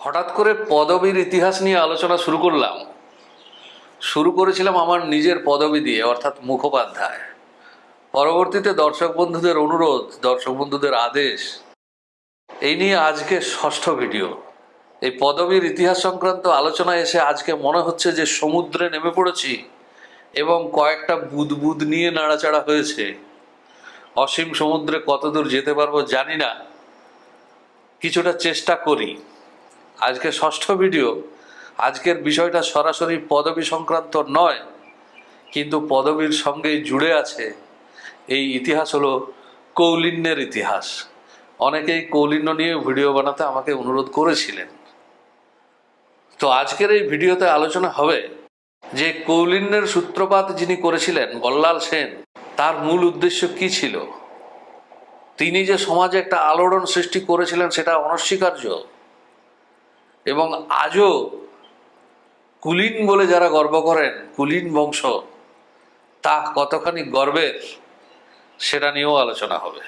হঠাৎ করে পদবীর ইতিহাস নিয়ে আলোচনা শুরু করলাম। শুরু করেছিলাম আমার নিজের পদবী দিয়ে, অর্থাৎ মুখোপাধ্যায়। পরবর্তীতে দর্শক বন্ধুদের অনুরোধ, দর্শক বন্ধুদের আদেশ, এই নিয়ে আজকে ষষ্ঠ ভিডিও। এই পদবীর ইতিহাস সংক্রান্ত আলোচনায় এসে আজকে মনে হচ্ছে যে সমুদ্রে নেমে পড়েছি এবং কয়েকটা বুদবুদ নিয়ে নাড়াচাড়া হয়েছে। অসীম সমুদ্রে কতদূর যেতে পারব জানি না। কিছুটা চেষ্টা করি। আজকে ষষ্ঠ ভিডিও। আজকের বিষয়টা সরাসরি পদবী সংক্রান্ত নয়, কিন্তু পদবীর সঙ্গেই জুড়ে আছে এই ইতিহাস হলো কৌলিন্যের ইতিহাস। অনেকেই কৌলিন্য নিয়ে ভিডিও বানাতে আমাকে অনুরোধ করেছিলেন। তো আজকের এই ভিডিওতে আলোচনা হবে যে কৌলিন্যের সূত্রপাত যিনি করেছিলেন বল্লাল সেন, তার মূল উদ্দেশ্য কি ছিল? তিনি যে সমাজে একটা আলোড়ন সৃষ্টি করেছিলেন সেটা অনস্বীকার্য। এবং আজও কুলীন বলে যারা গর্ব করেন, কুলীন বংশ তা কতখানি গর্বের সেটা নিয়েও আলোচনা হবে।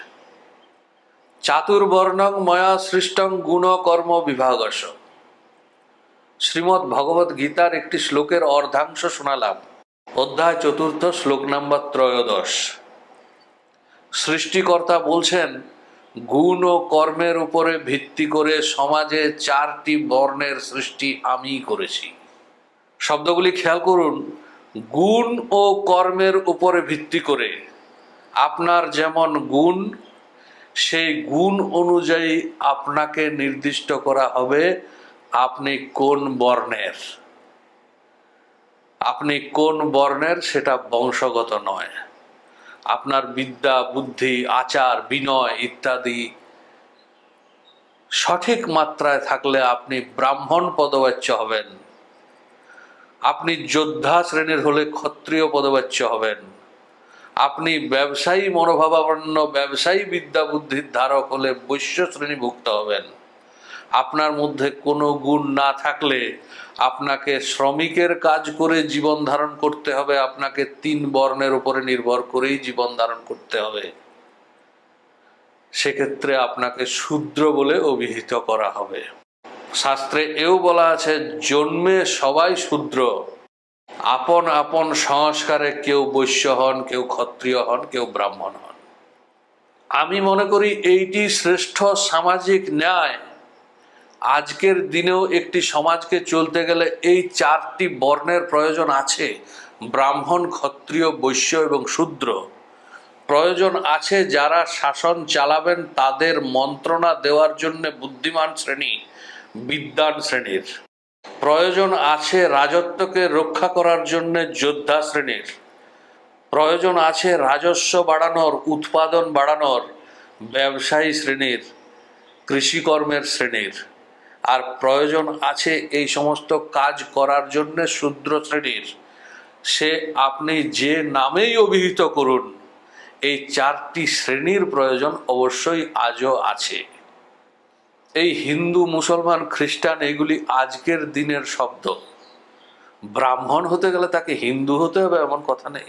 চাতুর্বর্ণং ময়া সৃষ্টং গুণ কর্ম বিভাগস শ্রীমৎ ভগবত গীতার একটি শ্লোকের অর্ধাংশ শোনালাম। অধ্যায় চতুর্থ শ্লোক নাম্বার ত্রয়োদশ। সৃষ্টিকর্তা বলছেন গুণ ও কর্মের উপরে ভিত্তি করে সমাজে চারটি বর্ণের সৃষ্টি আমি করেছি। শব্দগুলি খেয়াল করুন, গুণ ও কর্মের উপরে ভিত্তি করে। আপনার যেমন গুণ, সেই গুণ অনুযায়ী আপনাকে নির্দিষ্ট করা হবে আপনি কোন বর্ণের। আপনি কোন বর্ণের সেটা বংশগত নয়। আপনার বিদ্যা, বুদ্ধি, আচার, বিনয় ইত্যাদি সঠিক মাত্রায় থাকলে আপনি ব্রাহ্মণ পদবাচ্য হবেন। আপনি যোদ্ধা শ্রেণির হলে ক্ষত্রিয় পদবাচ্য হবেন। আপনি ব্যবসায়ী মনোভাবাপন্ন, ব্যবসায়ী বিদ্যা বুদ্ধির ধারক হলে বৈশ্য শ্রেণীভুক্ত হবেন। আপনার মধ্যে কোনো গুণ না থাকলে আপনাকে শ্রমিকের কাজ করে জীবন ধারণ করতে হবে, আপনাকে তিন বর্ণের উপরে নির্ভর করেই জীবন ধারণ করতে হবে। সেক্ষেত্রে আপনাকে শূদ্র বলে অভিহিত করা হবে। শাস্ত্রে এও বলা আছে, জন্মে সবাই শূদ্র। আপন আপন সংস্কারে কেউ বৈশ্য হন, কেউ ক্ষত্রিয় হন, কেউ ব্রাহ্মণ হন। আমি মনে করি, এইটি শ্রেষ্ঠ সামাজিক ন্যায়। আজকের দিনেও একটি সমাজকে চলতে গেলে এই চারটি বর্ণের প্রয়োজন আছে। ব্রাহ্মণ, ক্ষত্রিয়, বৈশ্য এবং শূদ্র। প্রয়োজন আছে যারা শাসন চালাবেন তাদের মন্ত্রণা দেওয়ার জন্য বুদ্ধিমান শ্রেণি, বিদ্বান শ্রেণির। প্রয়োজন আছে রাজত্বকে রক্ষা করার জন্য যোদ্ধা শ্রেণির। প্রয়োজন আছে রাজস্ব বাড়ানোর, উৎপাদন বাড়ানোর ব্যবসায়ী শ্রেণির, কৃষিকর্মের শ্রেণির। আর প্রয়োজন আছে এই সমস্ত কাজ করার জন্য শূদ্র শ্রেণির। সে আপনি যে নামেই অভিহিত করুন, এই চারটি শ্রেণির প্রয়োজন অবশ্যই আজও আছে। এই হিন্দু, মুসলমান, খ্রিস্টান, এগুলি আজকের দিনের শব্দ। ব্রাহ্মণ হতে গেলে তাকে হিন্দু হতে হবে এমন কথা নেই।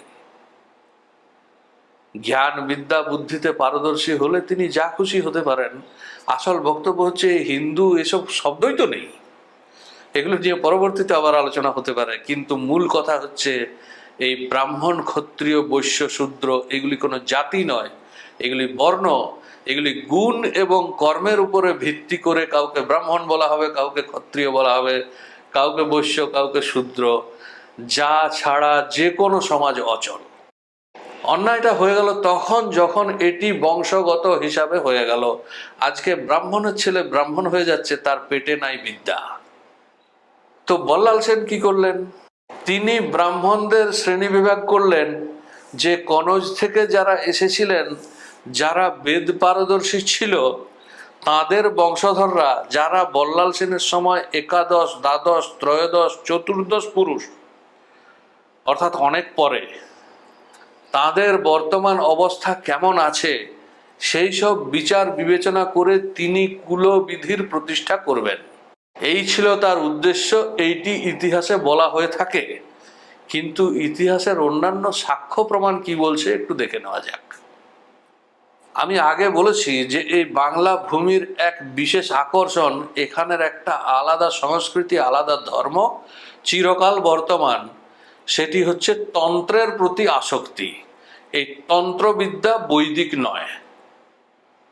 জ্ঞান বিদ্যা বুদ্ধিতে পারদর্শী হলে তিনি যা খুশি হতে পারেন। আসল বক্তব্য হচ্ছে, হিন্দু এসব শব্দই তো নেই। এগুলো নিয়ে পরবর্তীতে আবার আলোচনা হতে পারে। কিন্তু মূল কথা হচ্ছে, এই ব্রাহ্মণ, ক্ষত্রিয়, বৈশ্য, শূদ্র, এগুলি কোনো জাতি নয়। এগুলি বর্ণ। এগুলি গুণ এবং কর্মের উপরে ভিত্তি করে কাউকে ব্রাহ্মণ বলা হবে, কাউকে ক্ষত্রিয় বলা হবে, কাউকে বৈশ্য, কাউকে শূদ্র। যা ছাড়া যে কোনো সমাজ অচল। অন্যায়টা হয়ে গেল তখন যখন এটি বংশগত হিসাবে হয়ে গেল। আজকে ব্রাহ্মণের ছেলে ব্রাহ্মণ হয়ে যাচ্ছে, তার পেটে নাই বিদ্যা। তো বল্লাল সেন কি করলেন? তিনি ব্রাহ্মণদের শ্রেণি বিভাগ করলেন যে কনজ থেকে যারা এসেছিলেন, যারা বেদ পারদর্শী ছিল, তাদের বংশধররা, যারা বল্লাল সেনের সময় একাদশ, দ্বাদশ, ত্রয়োদশ, চতুর্দশ পুরুষ, অর্থাৎ অনেক পরে তাদের বর্তমান অবস্থা কেমন আছে, সেই সব বিচার বিবেচনা করে তিনি কুলবিধির প্রতিষ্ঠা করবেন। এই ছিল তার উদ্দেশ্য, এইটি ইতিহাসে বলা হয়ে থাকে। কিন্তু ইতিহাসের অন্যান্য সাক্ষ্য প্রমাণ কি বলছে, একটু দেখে নেওয়া যাক। আমি আগে বলেছি যে এই বাংলা ভূমির এক বিশেষ আকর্ষণ, এখানের একটা আলাদা সংস্কৃতি, আলাদা ধর্ম, চিরকাল বর্তমান। সেটি হচ্ছে তন্ত্রের প্রতি আসক্তি। এই তন্ত্রবিদ্যা বৈদিক নয়।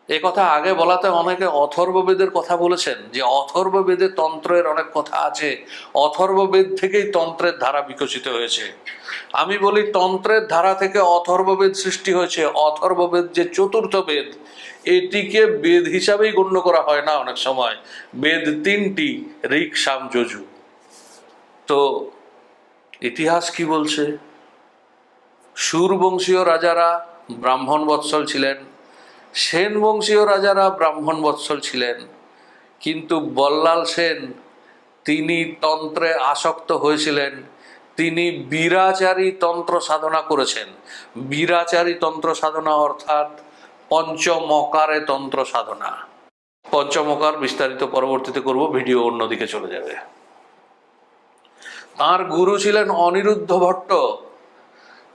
এ কথা আগে বলাতে অনেকে অথর্ববেদের কথা বলেছেন যে অথর্ববেদে তন্ত্রের অনেক কথা আছে। অথর্ববেদ থেকেই তন্ত্রের ধারা বিকশিত হয়েছে। আমি বলি তন্ত্রের ধারা থেকে অথর্ববেদ সৃষ্টি হয়েছে। অথর্ববেদ যে চতুর্থ বেদ, এটিকে বেদ হিসাবেই গণ্য করা হয় না অনেক সময়। বেদ তিনটি ঋক সাম যজু। তো ইতিহাস কি বলছে? সুরবংশীয় রাজারা ব্রাহ্মণ বৎসল ছিলেন। সেন বংশীয় রাজারা ব্রাহ্মণ বৎসল ছিলেন। কিন্তু বল্লাল সেন, তিনি তন্ত্রে আসক্ত হয়েছিলেন। তিনি বীরাচারী তন্ত্র সাধনা করেছেন। বীরাচারী তন্ত্র সাধনা অর্থাৎ পঞ্চমকারে তন্ত্র সাধনা। পঞ্চমকার বিস্তারিত পরবর্তীতে করব, ভিডিও অন্যদিকে চলে যাবে। তার গুরু ছিলেন অনিরুদ্ধ ভট্ট।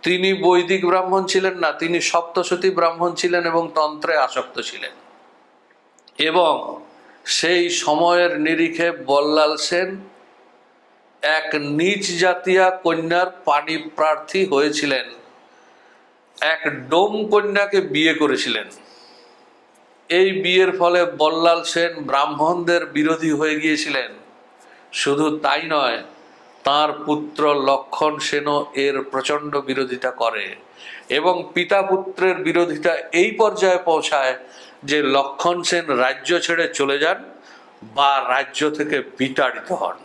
তিনি বৈদিক ব্রাহ্মণ ছিলেন না, তিনি সপ্তশতী ব্রাহ্মণ ছিলেন এবং তন্ত্রে আসক্ত ছিলেন। এবং সেই সময়ের নিরিখে বল্লাল সেন এক নিচ জাতীয় কন্যার পানি প্রার্থী হয়েছিলেন। এক ডোম কন্যাকে বিয়ে করেছিলেন। এই বিয়ের ফলে বল্লাল সেন ব্রাহ্মণদের বিরোধী হয়ে গিয়েছিলেন। শুধু তাই নয় তার পুত্র লক্ষণ সেনও এর প্রচণ্ড বিরোধিতা করে এবং পিতা পুত্রের বিরোধিতা এই পর্যায়ে পৌঁছায় যে লক্ষণ সেন রাজ্য ছেড়ে চলে যান বা রাজ্য থেকে বিতাড়িত হন।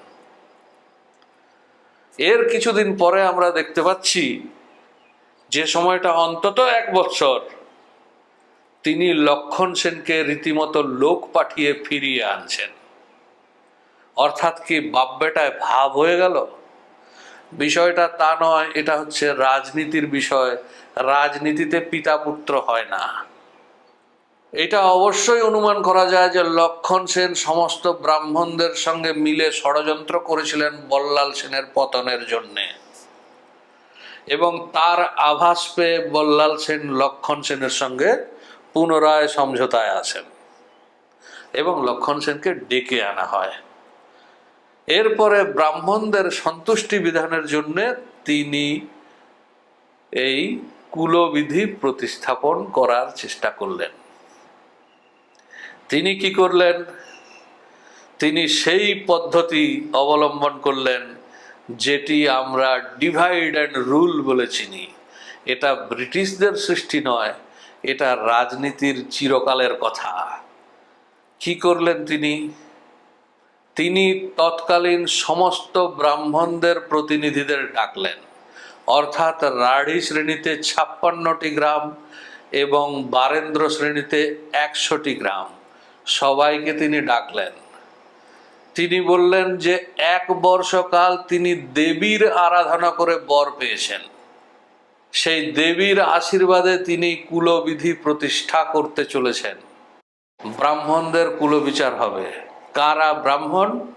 এর কিছুদিন পরে আমরা দেখতে পাচ্ছি যে সময়টা অন্তত এক বছর তিনি লক্ষণ সেনকে রীতিমতো লোক পাঠিয়ে ফিরিয়ে আনছেন। অর্থাৎ কি বাপ বেটায় ভাব হয়ে গেল? বিষয়টা তা নয়, এটা হচ্ছে রাজনীতির বিষয়। রাজনীতিতে পিতা পুত্র হয় না। এটা অবশ্যই অনুমান করা যায় যে লক্ষণ সেন সমস্ত ব্রাহ্মণদের সঙ্গে মিলে ষড়যন্ত্র করেছিলেন বল্লাল সেনের পতনের জন্যে। এবং তার আভাস পেয়ে বল্লাল সেন লক্ষণ সেনের সঙ্গে পুনরায় সমঝোতায় আছেন। এবং লক্ষণ সেনকে ডেকে আনা হয়। এরপরে ব্রাহ্মণদের সন্তুষ্টি বিধানের জন্য তিনি এই কুলবিধি প্রতিস্থাপন করার চেষ্টা করলেন। তিনি কি করলেন? তিনি সেই পদ্ধতি অবলম্বন করলেন যেটি আমরা ডিভাইড অ্যান্ড রুল বলে চিনি। এটা ব্রিটিশদের সৃষ্টি নয়, এটা রাজনীতির চিরকালের কথা। কি করলেন তিনি? তিনি তৎকালীন সমস্ত ব্রাহ্মণদের প্রতিনিধিদের ডাকলেন। অর্থাৎ রাঢ়ী শ্রেণীতে ছাপ্পান্নটি গ্রাম এবং বারেন্দ্র শ্রেণীতে একশোটি গ্রাম সবাইকে তিনি ডাকলেন। তিনি বললেন যে, এক বর্ষকাল তিনি দেবীর আরাধনা করে বর পেয়েছেন। সেই দেবীর আশীর্বাদে তিনি কুলবিধি প্রতিষ্ঠা করতে চলেছেন। ব্রাহ্মণদের কুলবিচার হবে। কারা ব্রাহ্মণ?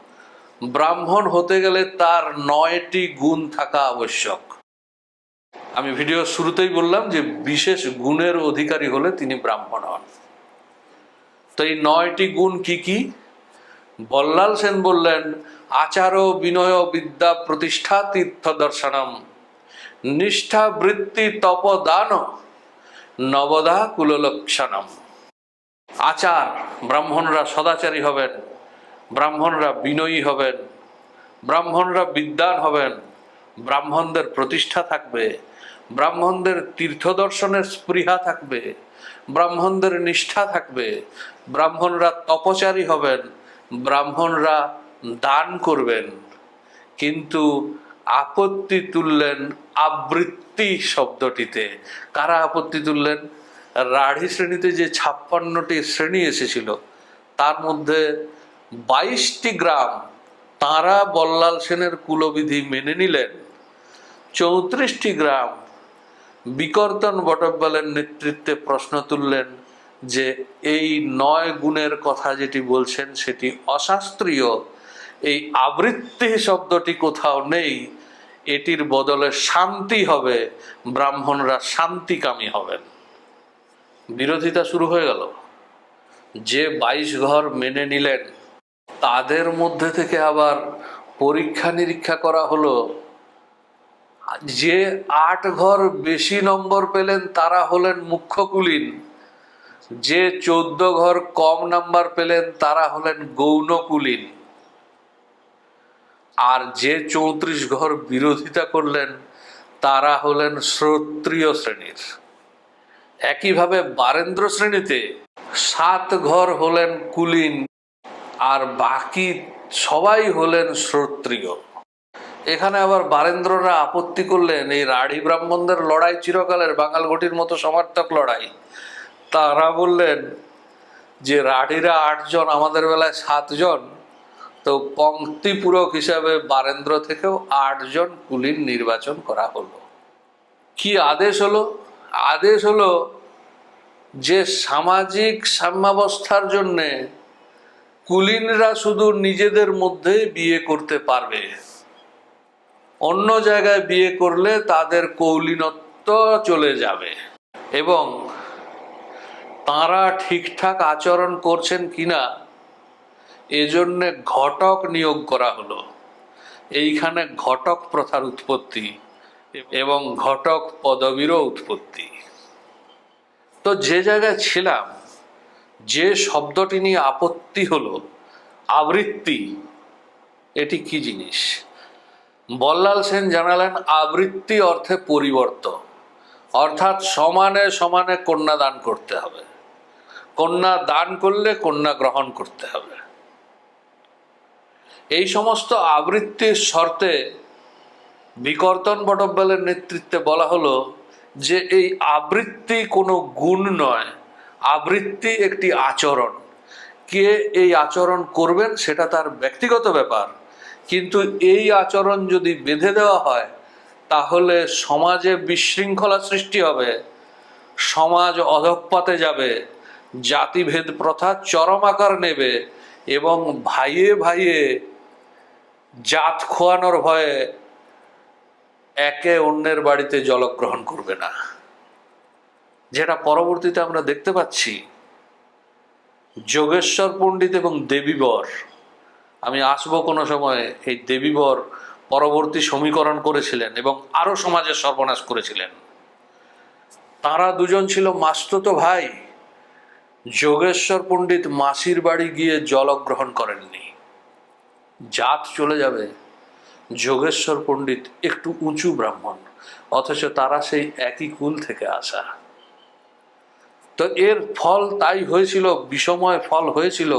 ব্রাহ্মণ হতে গেলে তার নয়টি গুণ থাকা আবশ্যক। আমি ভিডিও শুরুতেই বললাম যে বিশেষ গুণের অধিকারী হলে তিনি ব্রাহ্মণ হন। তো এই নয়টি গুণ কি কি? বল্লাল সেন বললেন, আচার বিনয় বিদ্যা প্রতিষ্ঠা তীর্থ দর্শনম। নিষ্ঠা বৃত্তি তপদান নবদা কুললক্ষণম। আচার, ব্রাহ্মণরা সদাচারী হবেন। ব্রাহ্মণরা বিনয়ী হবেন, ব্রাহ্মণরা বিদ্যান হবেন, ব্রাহ্মণদের প্রতিষ্ঠা থাকবে, ব্রাহ্মণদের তীর্থ দর্শনের স্পৃহা থাকবে, ব্রাহ্মণদের নিষ্ঠা থাকবে, ব্রাহ্মণরা তপচারী হবেন, ব্রাহ্মণরা দান করবেন। কিন্তু আপত্তি তুললেন আবৃত্তি শব্দটিতে। কারা আপত্তি তুললেন? রাঢ়ী শ্রেণীতে যে ছাপ্পান্নটি শ্রেণি এসেছিল, তার মধ্যে বাইশটি গ্রাম তারা বল্লাল সেনের কুলবিধি মেনে নিলেন। চৌত্রিশটি গ্রাম বিকর্তন বটব্যালের নেতৃত্বে প্রশ্ন তুললেন যে এই নয় গুণের কথা যেটি বলছেন সেটি অশাস্ত্রীয়। এই আবৃত্তি শব্দটি কোথাও নেই। এটির বদলে শান্তি হবে, ব্রাহ্মণরা শান্তিকামী হবেন। বিরোধিতা শুরু হয়ে গেল। যে বাইশ ঘর মেনে নিলেন তাদের মধ্যে থেকে আবার পরীক্ষা নিরীক্ষা করা হলো। যে আট ঘর বেশি নম্বর পেলেন, তারা হলেন মুখ্য কুলীন। যে চোদ্দ ঘর কম নাম্বার পেলেন, তারা হলেন গৌণ কুলীন। আর যে চৌত্রিশ ঘর বিরোধিতা করলেন, তারা হলেন শ্রোত্রিয় শ্রেণির। একইভাবে বারেন্দ্র শ্রেণীতে সাত ঘর হলেন কুলীন। আর বাকি সবাই হলেন শ্রোত্রিয়। এখানে আবার বারেন্দ্ররা আপত্তি করলেন, এই রাঢ়ী ব্রাহ্মণদের লড়াই চিরকালের বাঙাল ঘটির মতো সমার্থক লড়াই। তারা বললেন যে রাঢ়ীরা আটজন, আমাদের বেলায় সাতজন, তো পঙ্ক্তি পূরক হিসাবে বারেন্দ্র থেকেও আটজন কুলীন নির্বাচন করা হলো। কি আদেশ হলো? আদেশ হলো যে সামাজিক সাম্যাবস্থার জন্যে কুলীনরা শুধু নিজেদের মধ্যে বিয়ে করতে পারবে। অন্য জায়গায় বিয়ে করলে তাদের কৌলিনত্ব চলে যাবে। এবং তারা ঠিকঠাক আচরণ করছেন কিনা, এজন্যে ঘটক নিয়োগ করা হলো। এইখানে ঘটক প্রথার উৎপত্তি এবং ঘটক পদবীরও উৎপত্তি। তো যে জায়গায় ছিলাম যে শব্দটি নিয়ে আপত্তি হলো, আবৃত্তি, এটি কি জিনিস? বল্লাল সেন জানালেন, আবৃত্তি অর্থে পরিবর্তন, অর্থাৎ সমানে সমানে কন্যা দান করতে হবে। কন্যা দান করলে কন্যা গ্রহণ করতে হবে। এই সমস্ত আবৃত্তির শর্তে বিকর্তন বটব্যালের নেতৃত্বে বলা হলো যে এই আবৃত্তি কোনো গুণ নয় আবৃত্তি একটি আচরণ। কে এই আচরণ করবেন সেটা তার ব্যক্তিগত ব্যাপার। কিন্তু এই আচরণ যদি বেঁধে দেওয়া হয়, তাহলে সমাজে বিশৃঙ্খলা সৃষ্টি হবে। সমাজ অধঃপথে যাবে, জাতিভেদ প্রথা চরম আকার নেবে এবং ভাইয়ে ভাইয়ে জাত খোয়ানোর ভয়ে একে অন্যের বাড়িতে জলগ্রহণ করবে না। যেটা পরবর্তীতে আমরা দেখতে পাচ্ছি, যোগেশ্বর পণ্ডিত এবং দেবীবর। আমি আসব কোনো সময়, এই দেবীবর পরবর্তী সমীকরণ করেছিলেন এবং আরও সমাজের সর্বনাশ করেছিলেন। তারা দুজন ছিল মাস্তুতো ভাই। যোগেশ্বর পণ্ডিত মাসির বাড়ি গিয়ে জলগ্রহণ করেননি। জাত চলে যাবে। যোগেশ্বর পণ্ডিত একটু উঁচু ব্রাহ্মণ, অথচ তারা সেই একই কুল থেকে আসা। তো এর ফল তাই হয়েছিল, বিষময় ফল হয়েছিল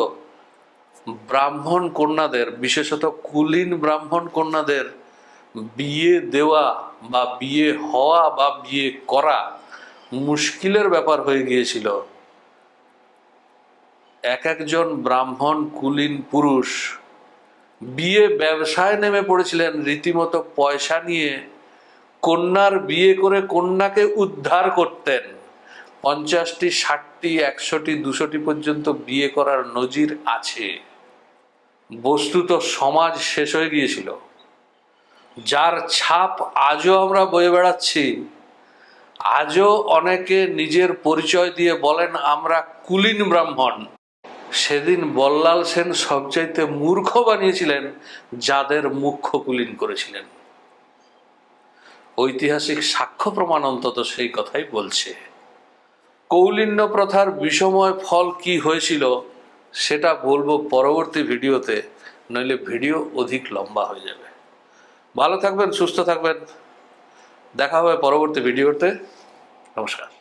ব্রাহ্মণ কন্যাদের, বিশেষত কুলীন ব্রাহ্মণ কন্যাদের বিয়ে দেওয়া বা বিয়ে হওয়া বা বিয়ে করা মুশকিলের ব্যাপার হয়ে গিয়েছিল। এক একজন ব্রাহ্মণ কুলীন পুরুষ বিয়ে ব্যবসায় নেমে পড়েছিলেন, রীতিমতো পয়সা নিয়ে কন্যার বিয়ে করে কন্যাকে উদ্ধার করতেন। পঞ্চাশটি, ষাটটি, একশোটি, দুশোটি পর্যন্ত বিয়ে করার নজির আছে। বস্তুত সমাজ শেষ হয়ে গিয়েছিল। যার ছাপ আজও আমরা বয়ে বেড়াচ্ছি। আজও অনেকে নিজের পরিচয় দিয়ে বলেন, আমরা কুলীন ব্রাহ্মণ। সেদিন বল্লাল সেন সবচাইতে মূর্খ বানিয়েছিলেন, যাদের মুখ্য কুলীন করেছিলেন। ঐতিহাসিক সাক্ষ্য প্রমাণ অন্তত সেই কথাই বলছে। কৌলিন্য প্রথার বিষময় ফল কি হয়েছিল, সেটা বলব পরবর্তী ভিডিওতে, নইলে ভিডিও অধিক লম্বা হয়ে যাবে। ভালো থাকবেন, সুস্থ থাকবেন। দেখা হবে পরবর্তী ভিডিওতে। নমস্কার।